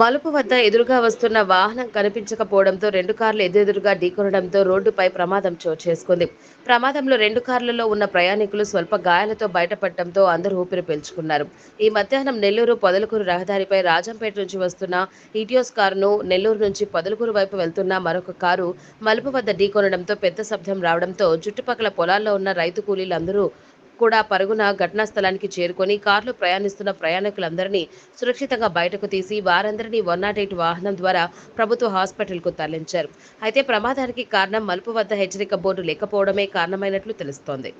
మలుపు వద్ద ఎదురుగా వస్తున్న వాహనం కనిపించకపోవడంతో రెండు కార్లు ఎదురెదురుగా ఢీకొనడంతో రోడ్డుపై ప్రమాదం చోటు చేసుకుంది. ప్రమాదంలో రెండు కార్లలో ఉన్న ప్రయాణికులు స్వల్ప గాయాలతో బయటపడటంతో అందరూ ఊపిరి పీల్చుకున్నారు. ఈ మధ్యాహ్నం నెల్లూరు పొదలకూరు రహదారిపై రాజంపేట నుంచి వస్తున్న ఈటియోస్ కారును నెల్లూరు నుంచి పొదలకూరు వైపు వెళ్తున్న మరొక కారు మలుపు వద్ద ఢీకొనడంతో పెద్ద శబ్దం రావడంతో చుట్టుపక్కల పొలాల్లో ఉన్న రైతు కూలీలందరూ కూడా పరుగున ఘటనా స్థలానికి చేరుకొని కారులో ప్రయాణిస్తున్న ప్రయాణికులందరినీ సురక్షితంగా బయటకు తీసి వారందరినీ వన్ నాట్ ఎయిట్ వాహనం ద్వారా ప్రభుత్వ హాస్పిటల్కు తరలించారు. అయితే ప్రమాదానికి కారణం మలుపు వద్ద హెచ్చరిక బోర్డు లేకపోవడమే కారణమైనట్లు తెలుస్తోంది.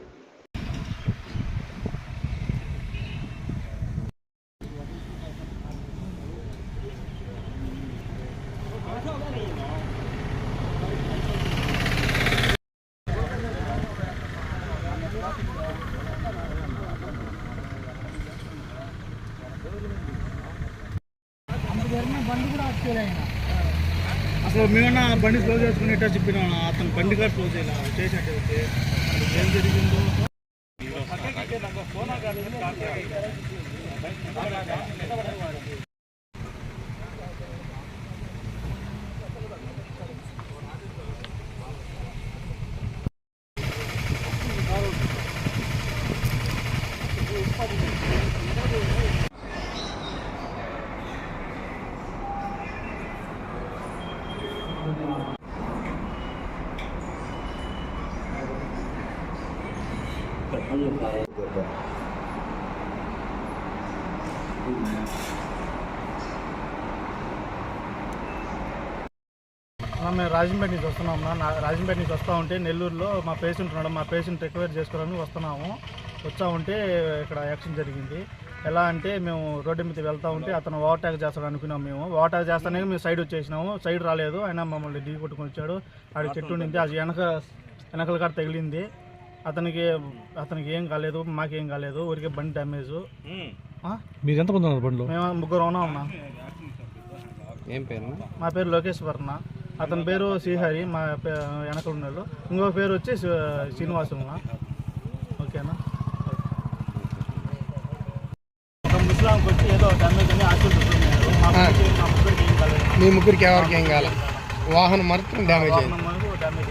అసలు మేమన్నా బండి క్లోజ్ చేసుకునేట చెప్పినా అతను బండి కూడా క్లోజ్ చేయాలి చేసేటైతే ఏం జరిగిందో? Thank you. మేము రాజంపేట నుంచి వస్తున్నాం నా రాజంపేట నుంచి వస్తూ ఉంటే నెల్లూరులో మా పేషెంట్ ఉన్నాడు. మా పేషెంట్ రికవర్ చేసుకోవడానికి వస్తున్నాము. వచ్చా ఉంటే ఇక్కడ యాక్సిడెంట్ జరిగింది. ఎలా అంటే మేము రోడ్డు మీద వెళ్తా ఉంటే అతను ఓవర్టేక్ చేస్తాడు అనుకున్నాం మేము. ఓవర్టేక్ చేస్తానే మేము సైడ్ వచ్చేసినాము. సైడ్ రాలేదు. ఆయన మమ్మల్ని ఢీ కొట్టుకొని వచ్చాడు. ఆడ చెట్టు ఉండింది. అది వెనక వెనకల కాడ తగిలింది. అతనికి అతనికి ఏం కాలేదు మాకేం కాలేదు ఊరికే బండి డ్యామేజ్ మీరు ఎంతమంది ఉన్నారు బండిలో? మేము ముగ్గురు ఉన్నాం అన్న ఏం పేరు? మా పేరు లోకేష్ వర్ణ అతని పేరు శ్రీహరి మా పే- వెనక ఉన్నాడు ఇంకో పేరు వచ్చి శ్రీ- శ్రీనివాసులన్న ఓకేనా? ఒక ముస్లాంకి వచ్చి ఏదో డ్యామేజ్ అని ఆశలు మా ముగ్గురికి- ఏం కాలేదు. మీ ముగ్గురికి ఎవరికి ఏం కాలే వాహనం మాత్రం డ్యామేజ్ అయింది. డ్యామేజ్